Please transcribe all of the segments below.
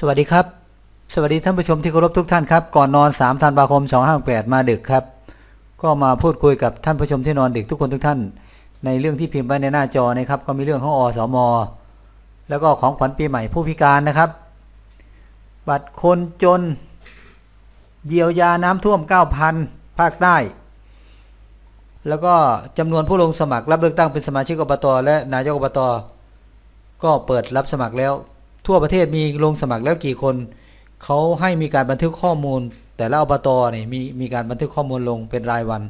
สวัสดีครับ สวัสดีท่านผู้ชมที่เคารพทุกท่านครับ ก่อนนอน3ธันวาคม 258 มาดึกครับ ก็มาพูดคุยกับท่านผู้ชมที่นอนดึกทุกคนทุกท่าน ในเรื่องที่พิมพ์ไว้ในหน้าจอนะครับ ก็มีเรื่องของอสม แล้วก็ของขวัญปีใหม่ผู้พิการนะครับ บัตรคนจน เยียวยาน้ำท่วม 9,000 ภาคใต้ แล้วก็จำนวนผู้ลงสมัครรับเลือกตั้งเป็นสมาชิกอบตและนายกอบตก็เปิดรับสมัครแล้ว ทั่วประเทศมีลงสมัครแล้วกี่คน เขาให้มีการบันทึกข้อมูล แต่ละอบตนี่มีมีการบันทึกข้อมูลลงเป็นรายวัน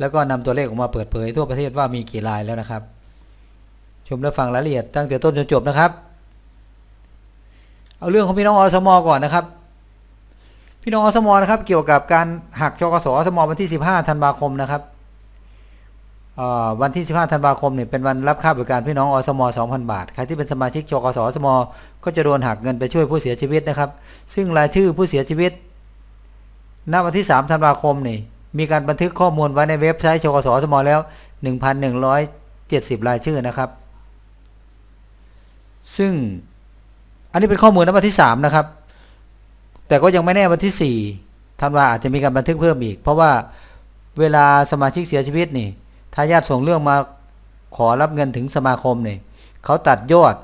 แล้วก็นำตัวเลขออกมาเปิดเผย ทั่วประเทศว่ามีกี่รายแล้วนะครับ ชมและฟังรายละเอียดตั้งแต่ต้นจนจบนะครับ เอาเรื่องของพี่น้องอสมก่อนนะครับ พี่น้องอสมนะครับ เกี่ยวกับการหักชกสอสมวันที่ 15ธันวาคมนะครับ วันที่ 15 ธันวาคมเนี่ยเป็นวันรับค่าบริการพี่น้องอสม 2,000 บาท ใครที่เป็นสมาชิกชกสอสม ก็จะโดนหักเงินไปช่วยผู้เสียชีวิตนะครับ ซึ่งรายชื่อผู้เสียชีวิต ณ วันที่ 3 ธันวาคมนี่มีการบันทึกข้อมูลไว้ในเว็บไซต์ชกสอสม แล้ว 1,170 รายชื่อนะครับ ซึ่งอันนี้เป็นข้อมูลณวันที่ 3 นะครับ แต่ก็ยังไม่แน่วันที่ 4 ธันวาอาจจะมีการบันทึกเพิ่มอีก เพราะว่าเวลาสมาชิกเสียชีวิตนี่ ทายาทส่งเรื่องมาขอรับเงินถึงสมาคมเนี่ยเขาตัดยอด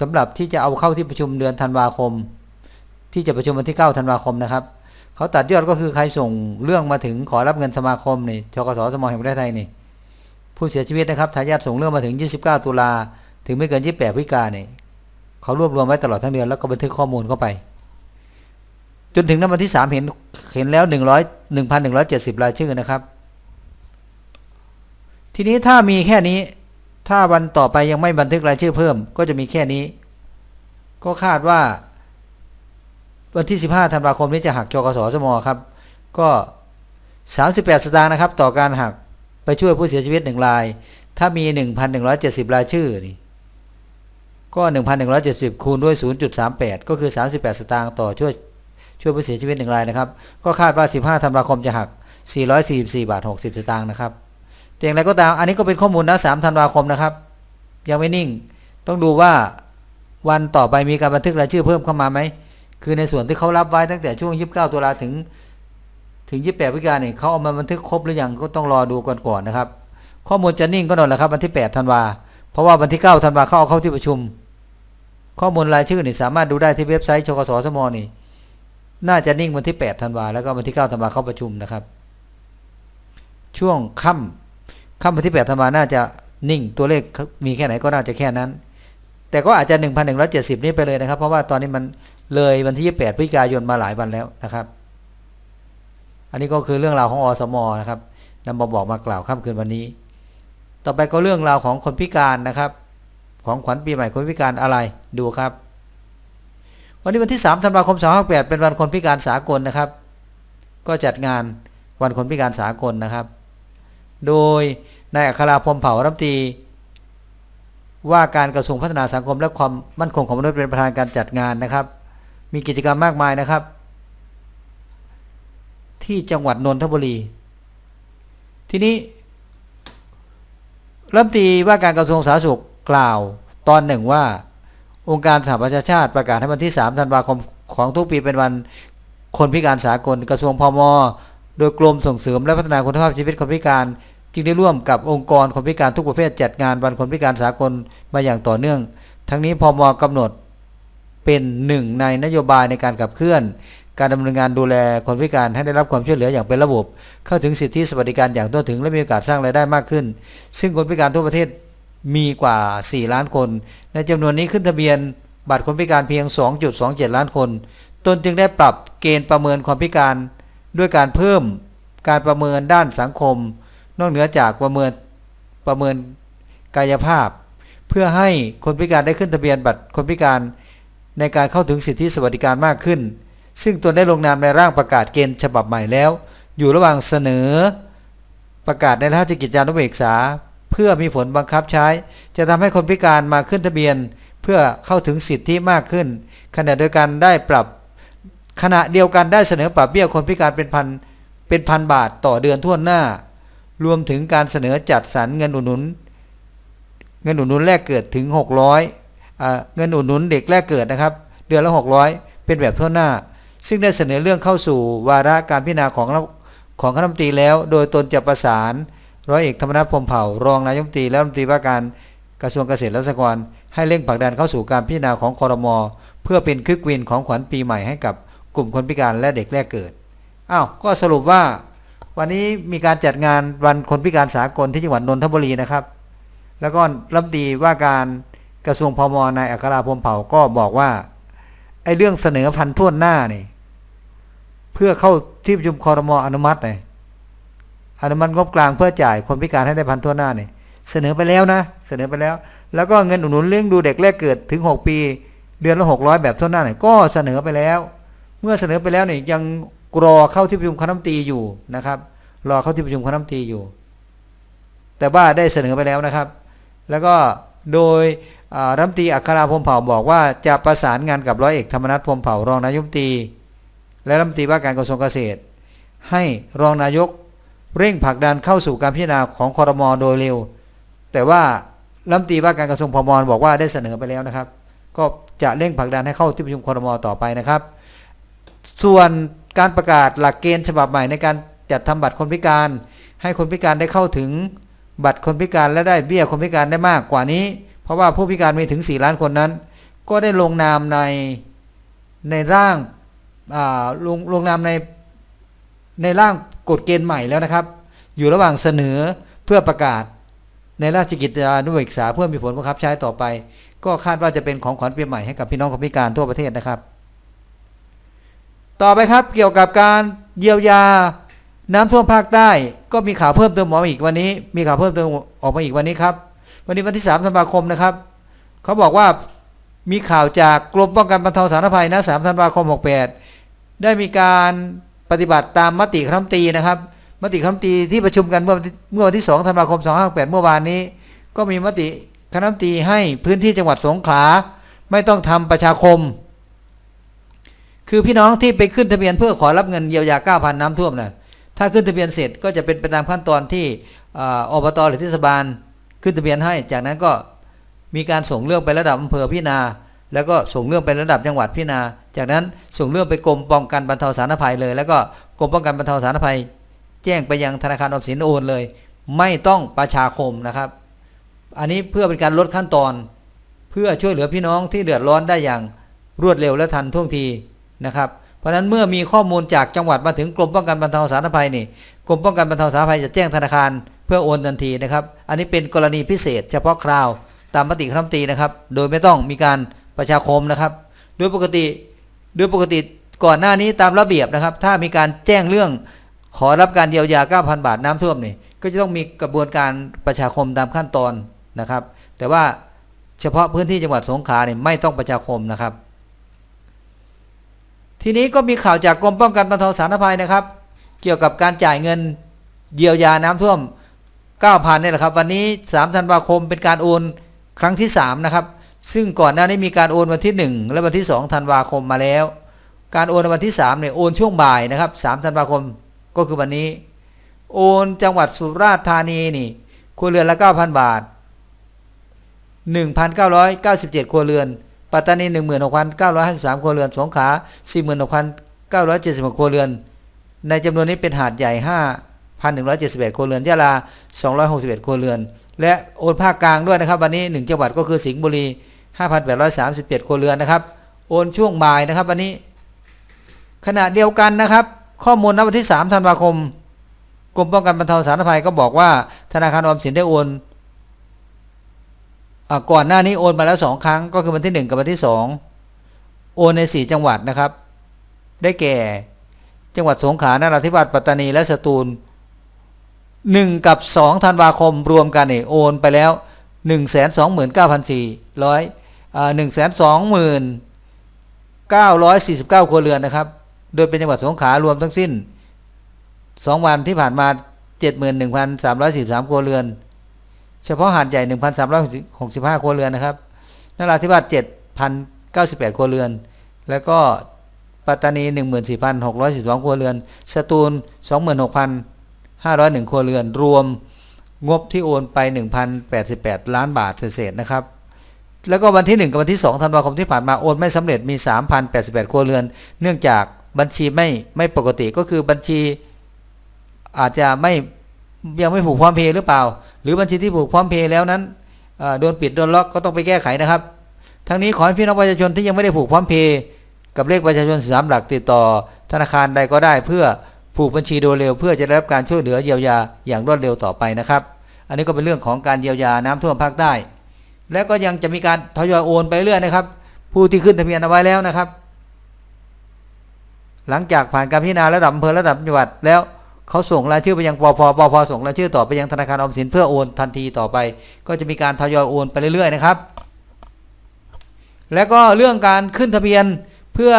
สำหรับที่จะเอาเข้าที่ประชุมเดือนธันวาคม ที่จะประชุมวันที่9ธันวาคมนะครับเขาตัดยอดก็คือใครส่งเรื่องมาถึงขอรับเงินสมาคมนี่ชกสสมแห่งประเทศไทยนี่ผู้เสียชีวิตนะครับทายาทส่งเรื่องมาถึง 29 ตุลาถึงไม่เกิน 28พฤศจิกายนนี่เขารวบรวมไว้ตลอดทั้งเดือนแล้วก็บันทึกข้อมูลเข้าไป จนถึงณวันที่ 3 เห็นเห็นแล้ว 100 1,170 รายชื่อนะครับ ทีนี้ถ้ามีแค่นี้ ถ้าวันต่อไปยังไม่บันทึกรายชื่อเพิ่ม ก็จะมีแค่นี้ ก็คาดว่า วันที่ 15ธันวาคมนี้จะหักจกสสมครับ ก็ 38 สตางค์นะครับ ต่อการหักไปช่วยผู้เสียชีวิตหนึ่งราย ถ้ามี 1,170 รายชื่อนี่ก็ 1,170 คูณด้วย 0.38 ก็คือ 38 สตางค์ต่อช่วยช่วยผู้เสียชีวิตหนึ่งรายนะครับ ก็คาดว่า 15ธันวาคมจะหัก 444 บาท 60 สตางค์นะครับ แต่อย่างไรก็ตาม อันนี้ก็เป็นข้อมูลนะ3ธันวาคมนะครับ ยังไม่นิ่ง ต้องดูว่าวันต่อไปมีการบันทึกรายชื่อเพิ่มเข้ามาไหม คือในส่วนที่เขารับไว้ตั้งแต่ช่วง29ตุลาถึง ถึง28พฤศจิกายนเนี่ยเขาเอามาบันทึกครบหรือยังก็ต้องรอดูก่อนก่อนนะครับ ข้อมูลจะนิ่งก็นอนแหละครับวันที่8ธันวา เพราะว่าวันที่9ธันวาเขาเอาเข้าที่ประชุม ข้อมูลรายชื่อนี่สามารถดูได้ที่เว็บไซต์ชกสสมนี่ น่าจะนิ่งวันที่8ธันวาแล้วก็วันที่9ธันวาเข้าประชุมนะครับ ช่วงค่ำ คำวันที่8ธันวาน่าจะนิ่งตัวเลขมีแค่ไหนก็น่าจะแค่นั้น แต่ก็อาจจะ 1,170 นี้ไปเลยนะครับ เพราะว่าตอนนี้มันเลยวันที่ 28พฤศจิกายนมาหลายวันแล้วนะครับ อันนี้ก็คือเรื่องราวของอสมนะครับนำมาบอกมากล่าวค่ำคืนวันนี้ ต่อไปก็เรื่องราวของคนพิการนะครับ ของขวัญปีใหม่คนพิการอะไรดูครับ วันนี้วันที่ 3 ธันวาคม 2568 เป็นวันคนพิการสากลนะครับ ก็จัดงานวันคนพิการสากลนะครับ โดยนายอัคราพรมเผ่ารัฐมนตรีว่าการกระทรวงพัฒนาสังคมและความมั่นคงของมนุษย์เป็นประธานการจัดงานนะครับ มีกิจกรรมมากมายนะครับ ที่จังหวัดนนทบุรี ทีนี้รัฐมนตรีว่าการกระทรวงสาธารณสุขกล่าวตอนหนึ่งว่า องค์การสหประชาชาติประกาศให้วันที่ 3 ธันวาคมของทุกปีเป็นวันคนพิการสากลกระทรวงพมโดยกรมส่งเสริมและพัฒนาคุณภาพชีวิตคนพิการ จึงได้ร่วมกับองค์กรคนพิการทุกประเภทจัดงานวันคนพิการสากลมาอย่างต่อเนื่อง ทั้งนี้พมกำหนดเป็นหนึ่งในนโยบายในการขับเคลื่อน การดำเนินงานดูแลคนพิการให้ได้รับความช่วยเหลืออย่างเป็นระบบ เข้าถึงสิทธิสวัสดิการอย่างทั่วถึงและมีโอกาสสร้างรายได้มากขึ้น ซึ่งคนพิการทั่วประเทศมีกว่า 4 ล้านคน ในจำนวนนี้ขึ้นทะเบียนบัตรคนพิการเพียง 2.27 ล้านคน ตนจึงได้ปรับเกณฑ์ประเมินความพิการ ด้วยการเพิ่มการประเมินด้านสังคม นอกเหนือจากประเมินประเมินกายภาพ เพื่อให้คนพิการได้ขึ้นทะเบียนบัตรคนพิการในการเข้าถึงสิทธิสวัสดิการมากขึ้น ซึ่งตนได้ลงนามในร่างประกาศเกณฑ์ฉบับใหม่แล้ว อยู่ระหว่างเสนอประกาศในราชกิจจานุเบกษา เพื่อมีผลบังคับใช้ จะทำให้คนพิการมาขึ้นทะเบียน เพื่อเข้าถึงสิทธิมากขึ้น ขณะเดียวกันได้ปรับขณะเดียวกันได้เสนอปรับเบี้ยคนพิการเป็นพันเป็นพันบาทต่อเดือนทั่วหน้า รวมถึงการเสนอจัดสรรเงินอุดหนุน เงินอุดหนุนแรกเกิดถึง 600อ่าเงินอุดหนุนเด็กแรกเกิดนะครับ เดือนละ 600 เป็นแบบทั่วหน้า ซึ่งได้เสนอเรื่องเข้าสู่วาระการพิจารณาของของคณะรัฐมนตรีแล้ว โดยตนจะประสานร้อยเอกธรรมนัฐพรมเผ่ารองนายกรัฐมนตรีและรัฐมนตรีว่าการกระทรวงเกษตรและสหกรณ์ให้เร่งผลักดันเข้าสู่การพิจารณาของคอรมอเพื่อเป็นคลิกวินของขวัญปีใหม่ให้กับกลุ่มคนพิการและเด็กแรกเกิด อ้าว ก็สรุปว่า วันนี้มีการจัดงานวันคนพิการสากลที่จังหวัดนนทบุรีนะครับ แล้วก็รัฐมนตรีว่าการกระทรวงพมนายอัคราพรมเผ่าก็บอกว่าไอ้เรื่องเสนอพันท่วนหน้านี่ เพื่อเข้าที่ประชุมคอรมออนุมัติเลยอนุมัติงบกลางเพื่อจ่ายคนพิการให้ได้พันทั่วหน้าเนี่ยเสนอไปแล้วนะ เสนอไปแล้ว แล้วก็เงินอุดหนุนเลี้ยงดูเด็กแรกเกิดถึง 6 ปี เดือนละ600 แบบทั่วหน้าเนี่ยก็เสนอไปแล้ว เมื่อเสนอไปแล้วเนี่ยยัง รอเข้าที่ประชุมคณะรัฐมนตรีอยู่นะครับ รอเข้าที่ประชุมคณะรัฐมนตรีอยู่ แต่ว่าได้เสนอไปแล้วนะครับ แล้วก็โดยรัฐมนตรีอัคราพรมเผ่าบอกว่าจะประสานงานกับร้อยเอกธรรมนัฐพรมเผ่ารองนายกมนตรี และรัฐมนตรีว่าการกระทรวงเกษตร ให้รองนายกเร่งผลักดันเข้าสู่การพิจารณาของคอรมอโดยเร็ว แต่ว่ารัฐมนตรีว่าการกระทรวงพมบอกว่าได้เสนอไปแล้วนะครับ ก็จะเร่งผลักดันให้เข้าที่ประชุมคอรมอต่อไปนะครับ ส่วน การประกาศหลักเกณฑ์ฉบับใหม่ในการจัดทำบัตรคนพิการ ให้คนพิการได้เข้าถึงบัตรคนพิการและได้เบี้ยคนพิการได้มากกว่านี้ เพราะว่าผู้พิการมีถึง 4 ล้านคนนั้น ก็ได้ลงนามในในร่างอ่าลงลงนามในในร่างกฎเกณฑ์ใหม่แล้วนะครับ อยู่ระหว่างเสนอเพื่อประกาศในราชกิจจานุเบกษาเพื่อมีผลบังคับใช้ต่อไป ก็คาดว่าจะเป็นของขวัญปีใหม่ให้กับพี่น้องคนพิการทั่วประเทศนะครับ ต่อไปครับเกี่ยวกับการเยียวยาน้ำท่วมภาคใต้ก็มีข่าวเพิ่มเติมออกมาอีกวันนี้ มีข่าวเพิ่มเติมออกมาอีกวันนี้ครับวันนี้วันที่3ธันวาคมนะครับเขาบอกว่ามีข่าวจากกรมป้องกันบรรเทาสาธารณภัยนะ3ธันวาคม 68 ได้มีการปฏิบัติตามมติคณะรัฐมนตรีนะครับ มติคณะรัฐมนตรีที่ประชุมกันเมื่อเมื่อวันที่2ธันวาคม 2568 เมื่อวานนี้ ก็มีมติคณะรัฐมนตรีให้พื้นที่จังหวัดสงขลาไม่ต้องทำประชาคม คือพี่น้องที่ไปขึ้นทะเบียนเพื่อขอรับเงินเยียวยา 9,000 น้ำท่วมนะถ้าขึ้นทะเบียนเสร็จก็จะเป็นไปตามขั้นตอนที่ออบตหรือเทศบาลขึ้นทะเบียนให้ จากนั้นก็มีการส่งเรื่องไประดับอำเภอพิจารณาแล้วก็ส่งเรื่องไประดับจังหวัดพิณาจากนั้นส่งเรื่องไปกรมป้องกันบรรเทาสาธารณภัยเลย แล้วก็กรมป้องกันบรรเทาสาธารณภัย แจ้งไปยังธนาคารออมสินโอนเลย ไม่ต้องประชาคมนะครับ อันนี้เพื่อเป็นการลดขั้นตอน เพื่อช่วยเหลือพี่น้องที่เดือดร้อนได้อย่างรวดเร็วและทันท่วงที นะครับ เพราะฉะนั้นเมื่อมีข้อมูลจากจังหวัดมาถึงกรมป้องกันบรรเทาสาธารณภัยนี่กรมป้องกันบรรเทาสาธารณภัยจะแจ้งธนาคารเพื่อโอนทันทีนะครับ อันนี้เป็นกรณีพิเศษ เฉพาะคราวตามมติคณะรัฐมนตรีนะครับ โดยไม่ต้องมีการประชาคมนะครับ โดยปกติโดยปกติก่อนหน้านี้ตามระเบียบนะครับ ถ้ามีการแจ้งเรื่องขอรับการเยียวยา 9,000 บาทน้ำท่วมนี่ก็จะต้องมีกระบวนการประชาคมตามขั้นตอนนะครับ แต่ว่าเฉพาะพื้นที่จังหวัดสงขลาเนี่ยไม่ต้องประชาคมนะครับ ทีนี้ก็มีข่าวจากกรมป้องกันบรรเทาสาธารณภัยนะครับ เกี่ยวกับการจ่ายเงินเยียวยาน้ำท่วม 9,000เนี่ยแหละครับ วันนี้ 3 ธันวาคมเป็นการโอนครั้งที่ 3 นะครับ ซึ่งก่อนหน้านี้มีการโอนวันที่ 1 และวันที่ 2 ธันวาคมมาแล้ว การโอนวันที่3เนี่ยโอนช่วงบ่ายนะครับ 3 ธันวาคมก็คือวันนี้ โอนจังหวัดสุราษฎร์ธานีนี่ครัวเรือนละ 9,000 บาท 1,997 ครัวเรือน ปัตตานี 16,953ครัวเรือน สงขลา46,976ครัวเรือน ในจำนวนนี้เป็นหาดใหญ่ 5,171ครัวเรือนยะลา 261ครัวเรือน และโอนภาคกลางด้วยนะครับ วันนี้ 1 จังหวัดก็คือสิงห์บุรี 5,837ครัวเรือนนะครับ โอนช่วงบ่ายนะครับวันนี้ ขณะเดียวกันนะครับ ข้อมูลณวันที่ 3 ธันวาคมกรมป้องกันบรรเทาสาธารณภัยก็บอกว่าธนาคารออมสินได้โอน ก่อนหน้านี้โอนมาแล้วสองครั้งก็คือวันที่หนึ่งกับวันที่สองโอนในสี่จังหวัดนะครับ ได้แก่ จังหวัดสงขลานราธิวาสปัตตานีและสตูลหนึ่งกับสองธันวาคมรวมกันเนี่ยโอนไปแล้วหนึ่งแสนสองหมื่นเก้าพันสี่ร้อยหนึ่งแสนสองหมื่นเก้าร้อยสี่สิบเก้าครัวเรือนนะครับ โดยเป็นจังหวัดสงขลารวมทั้งสิ้นสองวันที่ผ่านมาเจ็ดหมื่นหนึ่งพันสามร้อยสิบสามครัวเรือน เฉพาะหาดใหญ่ 1,365 ครัวเรือนนะครับนราธิวาส7,098 ครัวเรือน แล้วก็ปัตตานี 14,612 ครัวเรือน สตูล 26,501 ครัวเรือน รวมงบที่โอนไป 1,088 ล้านบาทเศษนะครับ แล้วก็วันที่ 1 กับวันที่ 2 ธันวาคมที่ผ่านมาโอนไม่สำเร็จมี 3,088 ครัวเรือน เนื่องจากบัญชีไม่ไม่ปกติก็คือบัญชีอาจจะไม่ยังไม่ผูกพร้อมเพย์หรือเปล่า หรือบัญชีที่ผูกพร้อมเพย์แล้วนั้นโดนปิดโดนล็อกก็ต้องไปแก้ไขนะครับ ทั้งนี้ขอให้พี่น้องประชาชนที่ยังไม่ได้ผูกพร้อมเพย์กับเลขประชาชนสามหลักติดต่อ ธนาคารใดก็ได้เพื่อผูกบัญชีโดยเร็ว เพื่อจะได้รับการช่วยเหลือเยียวยาอย่างรวดเร็วต่อไปนะครับ อันนี้ก็เป็นเรื่องของการเยียวยาน้ำท่วมภาคใต้ และก็ยังจะมีการทยอยโอนไปเรื่อยนะครับ ผู้ที่ขึ้นทะเบียนเอาไว้แล้วนะครับ หลังจากผ่านการพิจารณาระดับอำเภอระดับจังหวัดแล้ว เขาส่งรายชื่อไปยังปพปพส่งรายชื่อต่อไปยังธนาคารออมสินเพื่อโอนทันทีต่อไป ก็จะมีการทยอยโอนไปเรื่อยๆนะครับ แล้วก็เรื่องการขึ้นทะเบียนเพื่อ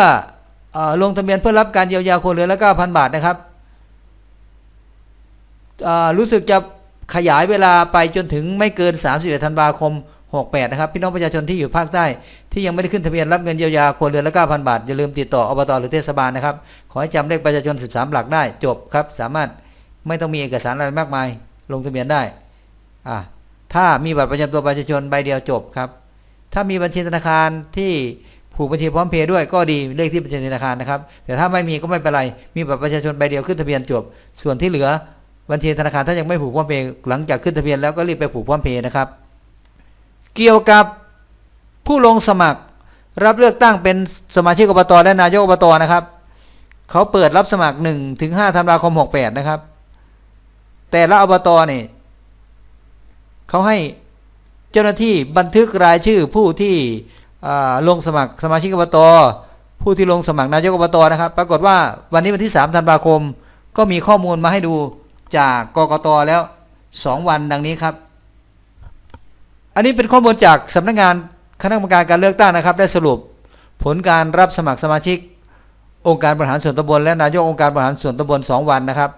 ออลงทะเบียนเพื่อรับการเยียวยาครัวเรือนละ9,000บาทนะครับรู้สึกจะขยายเวลาไปจนถึงไม่เกิน 31 ธันวาคม 68นะครับพี่น้องประชาชนที่อยู่ภาคใต้ ที่ยังไม่ได้ขึ้นทะเบียนรับเงินเยียวยาครัวเรือนละ9,000 บาท อย่าลืมติดต่ออบตหรือเทศบาลนะครับ ขอให้จำเลขประชาชน 13 หลักได้จบครับ สามารถไม่ต้องมีเอกสารอะไรมากมาย ลงทะเบียนได้อ่าถ้ามีบัตรประจำตัวประชาชนใบเดียวจบครับ ถ้ามีบัญชีธนาคารที่ผูกบัญชีพร้อมเพย์ด้วยก็ดีเลขที่บัญชีธนาคารนะครับ แต่ถ้าไม่มีก็ไม่เป็นไร มีบัตรประชาชนใบเดียวขึ้นทะเบียนจบ ส่วนที่เหลือบัญชีธนาคารถ้ายังไม่ผูกพร้อมเพย์หลังจากขึ้นทะเบียนแล้วก็รีบไปผูกพร้อมเพย์นะครับ เกี่ยวกับผู้ลงสมัคร รับเลือกตั้งเป็นสมาชิกอบตและนายกอบตนะครับ เขาเปิดรับสมัคร1ถึง5ธันวาคม 68 นะครับ แต่ละอบตเนี่ยเขาให้เจ้าหน้าที่บันทึกรายชื่อผู้ที่ลงสมัครสมาชิกอบตผู้ที่ลงสมัครนายกอบตนะครับ ปรากฏว่าวันนี้วันที่ 3 ธันวาคม ก็มีข้อมูลมาให้ดูจากกกตแล้ว 2 วันดังนี้ครับ อันนี้เป็นข้อมูลจากสำนักงานคณะกรรมการการเลือกตั้งนะครับ ได้สรุปผลการรับสมัครสมาชิก องค์การบริหารส่วนตำบลและนายกองค์การบริหารส่วนตำบล2วันนะครับ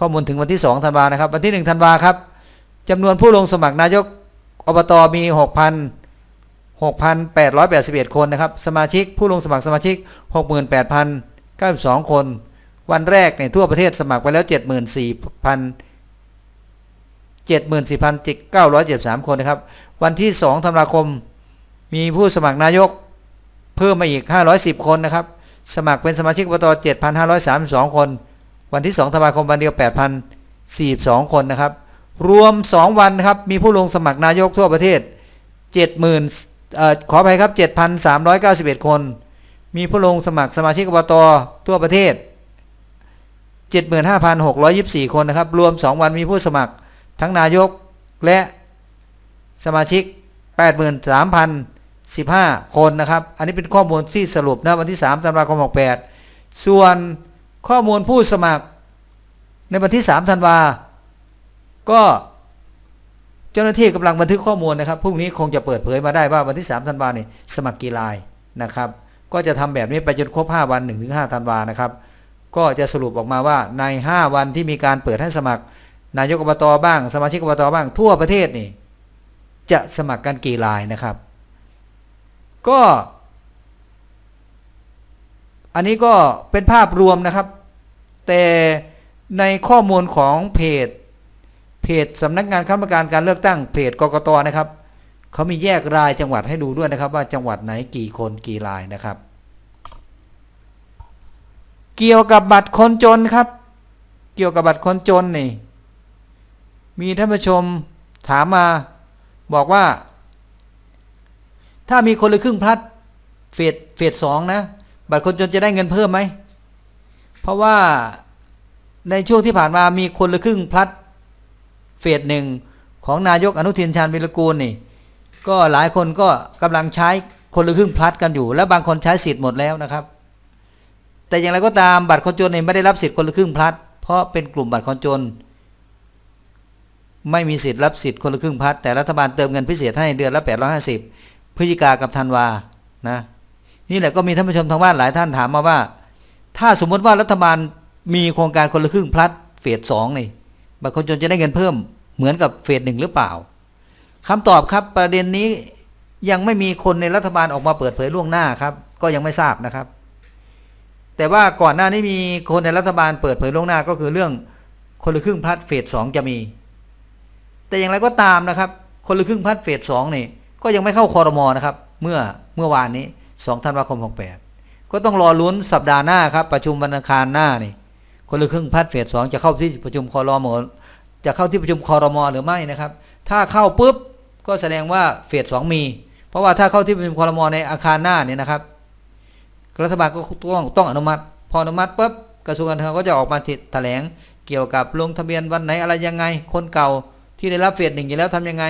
ข้อมูลถึงวันที่2ธันวานะครับ วันที่1ธันวาครับจำนวนผู้ลงสมัครนายกอบตมี 6,000 6,881 คนนะครับ สมาชิกผู้ลงสมัครสมาชิก 68,092 คน วันแรกเนี่ยทั่วประเทศสมัครไปแล้ว 74,000 74,973 คนนะครับ วันที่2ธันวาคม มีผู้สมัครนายก เพิ่มมาอีก 510 คนนะครับ สมัครเป็นสมาชิกอบต7,532 คน วันที่2ธันวาคมวันเดียว 8,042 คนนะครับ รวม 2 วันนะครับ มีผู้ลงสมัครนายกทั่วประเทศ 70,000เอ่อขออภัยครับ 7,391 คน มีผู้ลงสมัครสมาชิกอบตทั่วประเทศ75,624 คนนะครับ รวม 2 วันมีผู้สมัครทั้งนายกและ สมาชิก 83,015 คนนะครับ อันนี้เป็นข้อมูลที่สรุปนะวันที่ 3ธันวาคม 68 ส่วนข้อมูลผู้สมัครในวันที่ 3 ธันวา ก็เจ้าหน้าที่กำลังบันทึกข้อมูลนะครับ พรุ่งนี้คงจะเปิดเผยมาได้ว่าวันที่ 3 ธันวาเนี่ยสมัครกี่รายนะครับ ก็จะทำแบบนี้ไปจนครบ 5 วัน 1-5 ธันวานะครับ ก็จะสรุปออกมาว่าใน 5 วันที่มีการเปิดให้สมัคร นายกอบตบ้าง สมาชิกอบตบ้างทั่วประเทศนี่ จะสมัครกันกี่รายนะครับ ก็ อันนี้ก็เป็นภาพรวมนะครับ แต่ในข้อมูลของเพจ เพจสำนักงานคณะกรรมการการเลือกตั้งเพจกกตนะครับเขามีแยกรายจังหวัดให้ดูด้วยนะครับ ว่าจังหวัดไหนกี่คนกี่รายนะครับ เกี่ยวกับบัตรคนจนครับ เกี่ยวกับบัตรคนจนนี่มีท่านผู้ชมถามมา บอกว่า ถ้ามีคนละครึ่งพลัดเฟสเฟสสองนะ บัตรคนจนจะได้เงินเพิ่มไหม เพราะว่าในช่วงที่ผ่านมามีคนละครึ่งพลัดเฟสหนึ่งของนายกอนุทินชาญวิรกูลนี่ ก็หลายคนก็กำลังใช้คนละครึ่งพลัดกันอยู่ และบางคนใช้สิทธิ์หมดแล้วนะครับ แต่อย่างไรก็ตามบัตรคนจนเนี่ยไม่ได้รับสิทธิ์คนละครึ่งพลัด เพราะเป็นกลุ่มบัตรคนจน ไม่มีสิทธิ์รับสิทธิ์คนละครึ่งพัดแต่รัฐบาลเติมเงินพิเศษให้เดือนละ 850พฤศจิกากับธันวานะนี่แหละก็มีท่านผู้ชมทางบ้านหลายท่านถามมาว่า ถ้าสมมติว่ารัฐบาลมีโครงการคนละครึ่งพัดเฟสสองนี่บัตรคนจนจะได้เงินเพิ่มเหมือนกับเฟสหนึ่งหรือเปล่าคำตอบครับประเด็นนี้ยังไม่มีคนในรัฐบาลออกมาเปิดเผยล่วงหน้าครับ ก็ยังไม่ทราบนะครับ แต่ว่าก่อนหน้านี้มีคนในรัฐบาลเปิดเผยล่วงหน้าก็คือเรื่องคนละครึ่งพลัดเฟสสองจะมี แต่อย่างไรก็ตามนะครับ คนละครึ่งพัดเฟสสองนี่ก็ยังไม่เข้าคอรมอนะครับ เมื่อเมื่อวานนี้2ธันวาคม68ก็ต้องรอลุ้นสัปดาห์หน้าครับ ประชุมวันอังคารหน้านี่ คนละครึ่งพัดเฟสสองจะเข้าที่ประชุมคอรมอจะเข้าที่ประชุมคอรมอหรือไม่นะครับ ถ้าเข้าปุ๊บก็แสดงว่าเฟสสองมี เพราะว่าถ้าเข้าที่ประชุมคอรมอในอาคารหน้าเนี่ยนะครับรัฐบาลก็ต้องต้องอนุมัติ พออนุมัติปุ๊บกระทรวงการคลังก็จะออกมาแถลงเกี่ยวกับลงทะเบียนวันไหนอะไรยังไง คนเก่า ที่ได้รับเฟสหนึ่งอยู่แล้วทำยังไง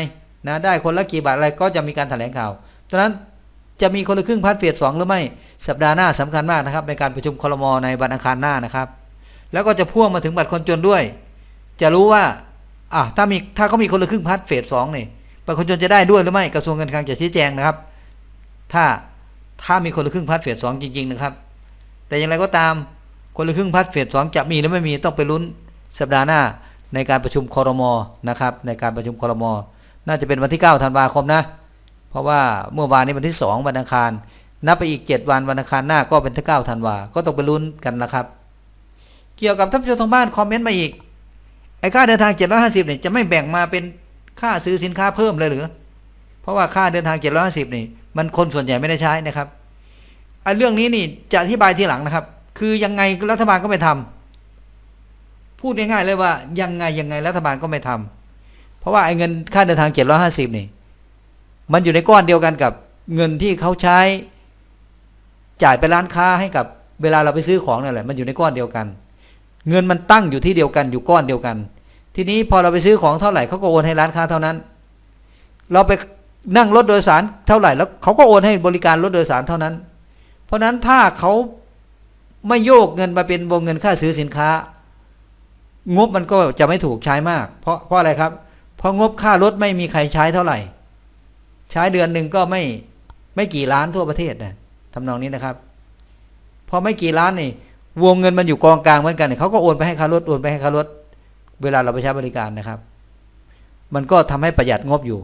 นะได้คนละกี่บาทอะไรก็จะมีการแถลงข่าวดังนั้นจะมีคนละครึ่งพัดเฟสสองหรือไม่สัปดาห์หน้าสำคัญมากนะครับ ในการประชุมคอรมอในวันอังคารหน้านะครับ แล้วก็จะพ่วงมาถึงบัตรคนจนด้วย จะรู้ว่าอะถ้ามีถ้าเขามีคนละครึ่งพัดเฟสสองเนี่ยบัตรคนจนจะได้ด้วยหรือไม่กระทรวงการคลังจะชี้แจงนะครับ ถ้าถ้ามีคนละครึ่งพัดเฟสสองจริง ๆ นะครับ แต่อย่างไรก็ตามคนละครึ่งพัดเฟสสองจะมีหรือไม่มีต้องไปลุ้นสัปดาห์หน้า ในการประชุมคอรมอนะครับในการประชุมคอรมอน่าจะเป็นวันที่ 9 ธันวาคมนะ เพราะว่าเมื่อวานนี้วันที่ 2 วันอังคาร นับไปอีก 7 วันวันอังคารหน้าก็เป็นที่ 9 ธันวา ก็ต้องไปลุ้นกันนะครับ เกี่ยวกับท่านผู้ชมทางบ้านคอมเมนต์มาอีก ไอ้ค่าเดินทาง 750เนี่ยจะไม่แบ่งมาเป็นค่าซื้อสินค้าเพิ่มเลยหรือ เพราะว่าค่าเดินทาง 750นี่มันคนส่วนใหญ่ไม่ได้ใช้นะครับไอ้เรื่องนี้นี่จะอธิบายทีหลังนะครับ คือยังไงรัฐบาลก็ไม่ทำ พูดง่ายๆเลยว่ายังไงยังไงรัฐบาลก็ไม่ทำเพราะว่าไอ้เงินค่าเดินทาง750นี่ มันอยู่ในก้อนเดียวกันกับเงินที่เขาใช้จ่ายไปร้านค้าให้กับเวลาเราไปซื้อของนั่นแหละ มันอยู่ในก้อนเดียวกัน เงินมันตั้งอยู่ที่เดียวกันอยู่ก้อนเดียวกัน ทีนี้พอเราไปซื้อของเท่าไหร่เขาก็โอนให้ร้านค้าเท่านั้น เราไปนั่งรถโดยสารเท่าไหร่แล้วเขาก็โอนให้บริการรถโดยสารเท่านั้น เพราะฉะนั้นถ้าเขาไม่โยกเงินมาเป็นวงเงินค่าซื้อสินค้า งบมันก็จะไม่ถูกใช้มาก เพราะเพราะอะไรครับ เพราะงบค่ารถไม่มีใครใช้เท่าไหร่ ใช้เดือนหนึ่งก็ไม่ไม่กี่ล้านทั่วประเทศนะทำนองนี้นะครับพอไม่กี่ล้านนี่วงเงินมันอยู่กองกลางเหมือนกันเนี่ยเขาก็โอนไปให้ค่ารถโอนไปให้ค่ารถ เวลาเราไปใช้บริการนะครับ มันก็ทำให้ประหยัดงบอยู่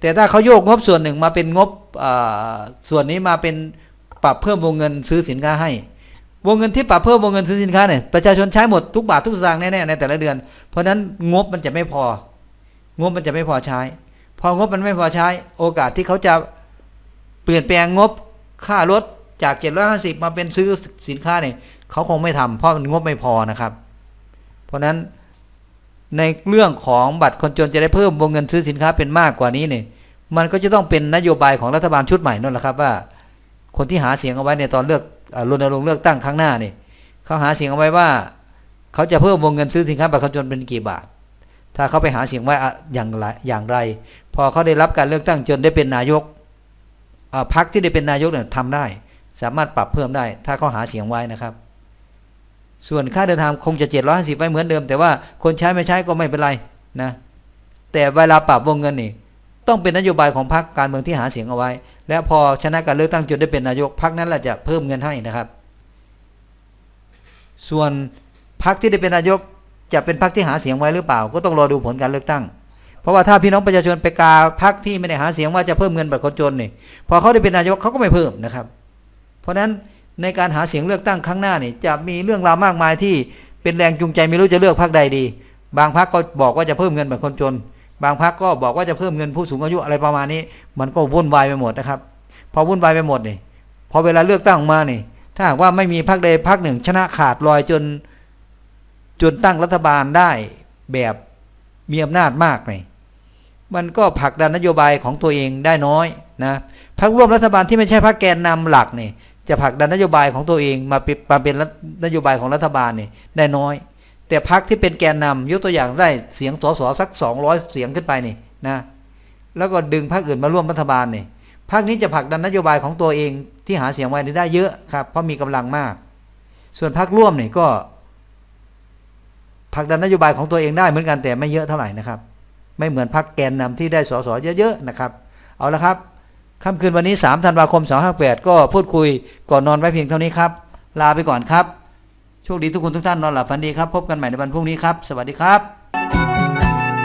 แต่ถ้าเขาโยกงบส่วนหนึ่งมาเป็นงบอ่าส่วนนี้มาเป็นปรับเพิ่มวงเงินซื้อสินค้าให้ วงเงินที่ปรับเพิ่มวงเงินซื้อสินค้าเนี่ยประชาชนใช้หมดทุกบาททุกสตางค์แน่ๆในแต่ละเดือน เพราะฉะนั้นงบมันจะไม่พอ งบมันจะไม่พอใช้ พองบมันไม่พอใช้ โอกาสที่เขาจะเปลี่ยนแปลงงบค่ารถจาก 750 มาเป็นซื้อสินค้าเนี่ยเขาคงไม่ทำเพราะมันงบไม่พอนะครับ เพราะฉะนั้นในเรื่องของบัตรคนจนจะได้เพิ่มวงเงินซื้อสินค้าเป็นมากกว่านี้เนี่ยมันก็จะต้องเป็นนโยบายของรัฐบาลชุดใหม่นั่นแหละครับว่า คนที่หาเสียงเอาไว้ในตอนเลือกอ่ารณรงค์เลือกตั้งครั้งหน้านี่เขาหาเสียงเอาไว้ว่าเขาจะเพิ่มวงเงินซื้อสินค้าบัตรคนจนเป็นกี่บาท ถ้าเขาไปหาเสียงไว้อย่างไรอย่างไร พอเขาได้รับการเลือกตั้งจนได้เป็นนายกพรรคที่ได้เป็นนายกเนี่ยทำได้ สามารถปรับเพิ่มได้ ถ้าเขาหาเสียงไว้นะครับ ส่วนค่าเดินทางคงจะ750ไว้เหมือนเดิม แต่ว่าคนใช้ไม่ใช้ก็ไม่เป็นไรนะแต่เวลาปรับวงเงินนี่ ต้องเป็นนโยบายของพรรคการเมืองที่หาเสียงเอาไว้ และพอชนะการเลือกตั้งจนได้เป็นนายกพรรคนั้นแหละจะเพิ่มเงินให้นะครับ ส่วนพรรคที่ได้เป็นนายกจะเป็นพรรคที่หาเสียงไว้หรือเปล่า ก็ต้องรอดูผลการเลือกตั้ง เพราะว่าถ้าพี่น้องประชาชนไปกาพรรคที่ไม่ได้หาเสียงว่าจะเพิ่มเงินบัตรคนจนนี่พอเขาได้เป็นนายกเขาก็ไม่เพิ่มนะครับ เพราะฉะนั้นในการหาเสียงเลือกตั้งครั้งหน้านี่จะมีเรื่องราวมากมายที่เป็นแรงจูงใจไม่รู้จะเลือกพรรคใดดี บางพรรคก็บอกว่าจะเพิ่มเงินบัตรคนจน บางพรรคก็บอกว่าจะเพิ่มเงินผู้สูงอายุอะไรประมาณนี้ มันก็วุ่นวายไปหมดนะครับ พอวุ่นวายไปหมดนี่พอเวลาเลือกตั้งออกมานี่ ถ้าหากว่าไม่มีพรรคใดพรรคหนึ่ง ชนะขาดลอยจนจนตั้งรัฐบาลได้แบบมีอำนาจมากนี่มันก็ผลักดันนโยบายของตัวเองได้น้อยนะพรรคร่วมรัฐบาลที่ไม่ใช่พรรคแกนนำหลักนี่จะผลักดันนโยบายของตัวเองมาเป็นมาเป็นนโยบายของรัฐบาลนี่ได้น้อย แต่พรรคที่เป็นแกนนำยกตัวอย่างได้เสียงสสสักสองร้อยเสียงขึ้นไปนี่นะแล้วก็ดึงพรรคอื่นมาร่วมรัฐบาลนี่พรรคนี้จะผลักดันนโยบายของตัวเองที่หาเสียงไว้นี่ได้เยอะครับ เพราะมีกำลังมาก ส่วนพรรคร่วมนี่ก็ผลักดันนโยบายของตัวเองได้เหมือนกันแต่ไม่เยอะเท่าไหร่นะครับ ไม่เหมือนพรรคแกนนำที่ได้สสเยอะๆนะครับ เอาละครับค่ำคืนวันนี้3ธันวาคม 258 ก็พูดคุยก่อนนอนไว้เพียงเท่านี้ครับ ลาไปก่อนครับ โชคดีทุกคนทุกท่านนอนหลับฝันดีครับ พบกันใหม่ในวันพรุ่งนี้ครับ สวัสดีครับ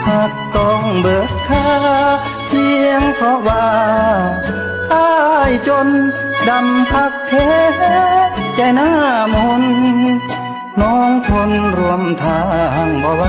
หากต้องเบิดค่าเพียงเพราะว่าอายจนดำพักเทใจหน้ามนน้องทนรวมทางบ่ไหว